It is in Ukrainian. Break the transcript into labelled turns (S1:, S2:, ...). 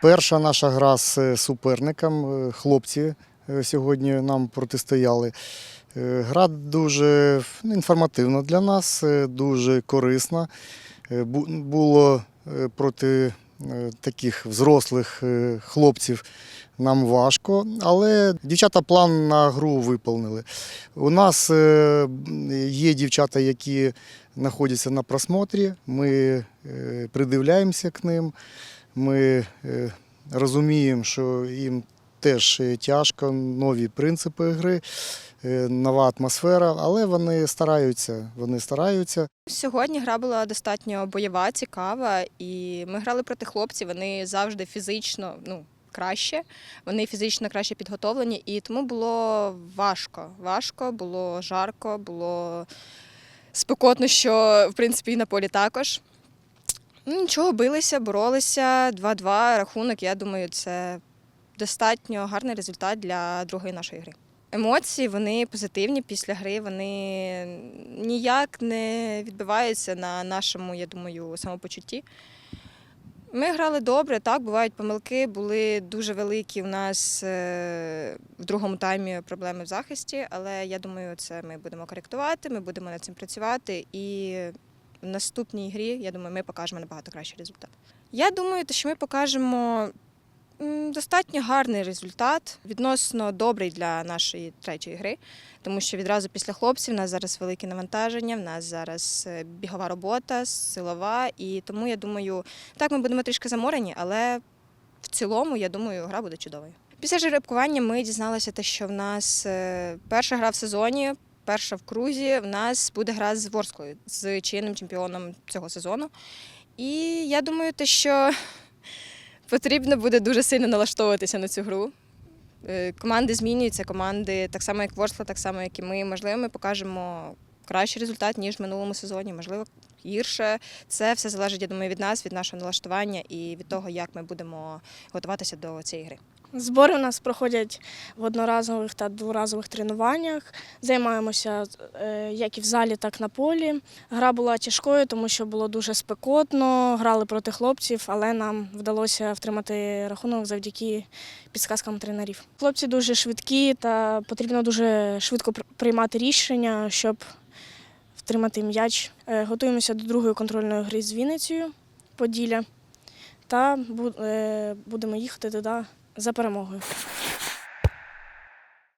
S1: Перша наша гра з е, суперником. е, Хлопці е, сьогодні нам протистояли. Гра дуже інформативна для нас, дуже корисна. Було проти таких взрослих хлопців нам важко, але дівчата план на гру виповнили. У нас є дівчата, які знаходяться на просмотрі. Ми придивляємося к ним. Ми е, розуміємо, що їм теж е, тяжко, нові принципи гри, е, нова атмосфера, але вони стараються. Вони стараються.
S2: Сьогодні гра була достатньо бойова, цікава, і ми грали проти хлопців. Вони завжди фізично ну, краще, вони фізично краще підготовлені, і тому було важко. Важко, було жарко, було спекотно, що в принципі і на полі також. Ну, Нічого, билися, боролися. 2-2 рахунок. Я думаю, це достатньо гарний результат для другої нашої гри. Емоції вони позитивні після гри, вони ніяк не відбиваються на нашому, я думаю, самопочутті. Ми грали добре, так, бувають помилки, були дуже великі у нас е, в другому таймі проблеми в захисті, але я думаю, це ми будемо коректувати, ми будемо над цим працювати і в наступній грі, я думаю, ми покажемо набагато кращий результат. Я думаю, що ми покажемо достатньо гарний результат, відносно добрий для нашої третьої гри, тому що відразу після хлопців в нас зараз велике навантаження, в нас зараз е, бігова робота, силова, і тому я думаю, так ми будемо трішки заморені, але в цілому, я думаю, гра буде чудовою. Після жеребкування ми дізналися, те, що в нас е, перша гра в сезоні. Перша в крузі в нас буде гра з Ворсклою, з чинним чемпіоном цього сезону. І я думаю, те, що потрібно буде дуже сильно налаштовуватися на цю гру. Е, Команди змінюються, команди так само, як Ворскла, так само, як і ми. Можливо, ми покажемо кращий результат, ніж в минулому сезоні, можливо, гірше. Це все залежить, я думаю, від нас, від нашого налаштування і від того, як ми будемо готуватися до цієї гри.
S3: Збори у нас проходять в одноразових та дворазових тренуваннях. Займаємося е, як і в залі, так і на полі. Гра була тяжкою, тому що було дуже спекотно. Грали проти хлопців, але нам вдалося втримати рахунок завдяки підсказкам тренерів. Хлопці дуже швидкі та потрібно дуже швидко приймати рішення, щоб втримати м'яч. Е, Готуємося до другої контрольної гри з Вінницею Поділля та е, будемо їхати туди за перемогою.